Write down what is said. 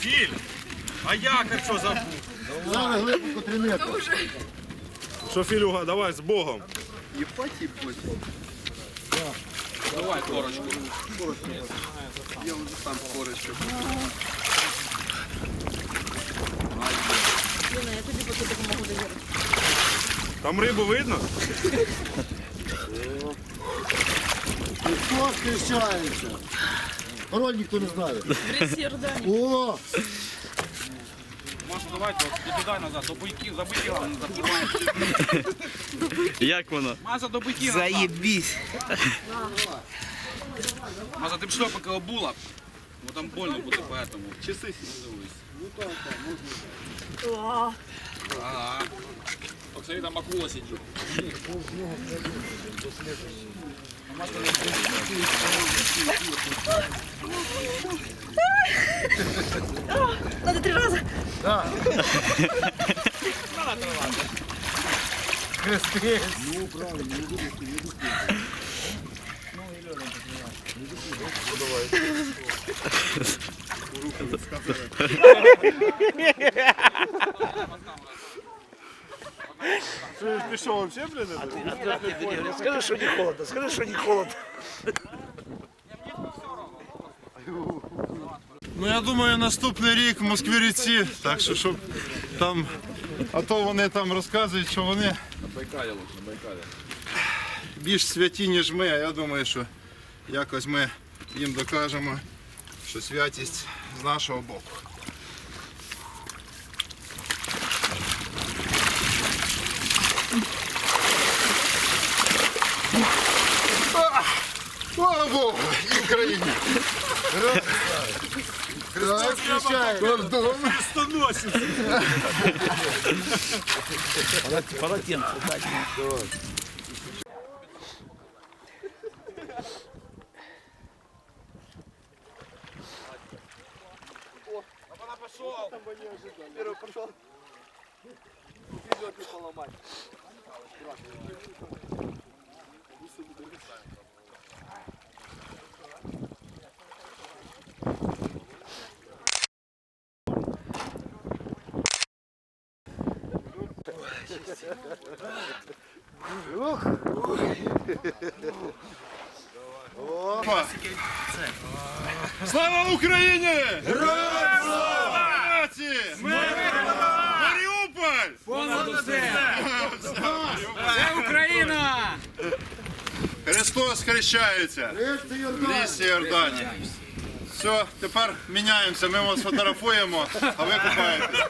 Філь! А якорь що забув? Зараз глибоко три метри. Що, Філюга, давай з Богом. Давай корочку. Я уже сам корочку. Ліна, я тобі поки допомогу довірити. Там рибу видно? Хто скрещається? Пароль ніхто не знає. О, Маша, давайте от піддай назад, до бойків, за бойків не забуваємо. Як воно? Маша, до бойків назад. Заєбісь. Маша, ти б шльопаки обула, бо там больно буде поэтому. Часи дивись. О, Ага. Оксані там акула сидить. Надо три рази. хрестись. Ти пішов взагалі, блін? Скажи, что не холодно, скажи, что не холодно. Ну я думаю, наступний рік в Москві-ріці, так що щоб там, а то вони там розказують, що вони більш святі, ніж ми, а я думаю, що якось ми їм докажемо, що святість з нашого боку. Слава Богу! І Україні! Да, отвечаю. Гордон. Крестоносец. Полотенце дать. Она пошел. Первый пошел. Вперед не поломать. Слава Україні! Героям слава! Нації! Маріуполь! Це Україна! Христос хрещається в лісі Йордані. Все, тепер міняємося, ми вас фотографуємо, а ви купаєтесь.